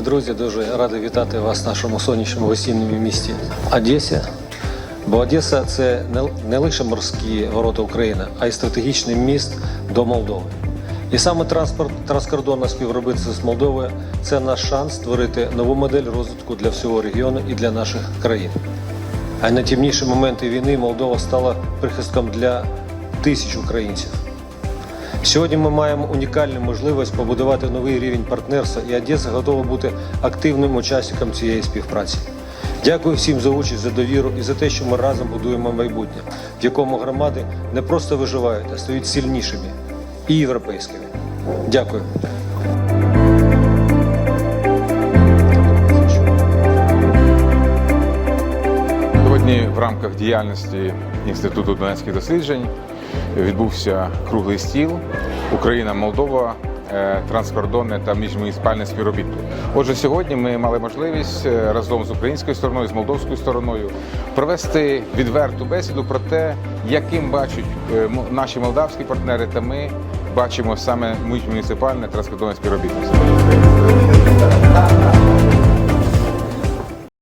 друзі, дуже радий вітати вас в нашому сонячному осінньому місті Одесі. Бо Одеса це не, лише морські ворота України, а й стратегічний міст до Молдови. І саме транспорт, транскордонне співробітництво з Молдовою це наш шанс створити нову модель розвитку для всього регіону і для наших країн. А й на моменти війни Молдова стала прихистком для тисяч українців. Сьогодні ми маємо унікальну можливість побудувати новий рівень партнерства, і Одеса готова бути активним учасником цієї співпраці. Дякую всім за участь, за довіру і за те, що ми разом будуємо майбутнє, в якому громади не просто виживають, а стають сильнішими і європейськими. Дякую. Сьогодні в рамках діяльності Інституту Донецьких досліджень відбувся круглий стіл Україна-Молдова. е, Транскордонне та міжмуніципальне співробітство. Отже, сьогодні ми мали можливість е, разом з українською стороною, з молдовською стороною провести відверту бесіду про те, яким бачать е, наші молдавські партнери та ми бачимо саме міжмуніципальне транскордонне співробітництво.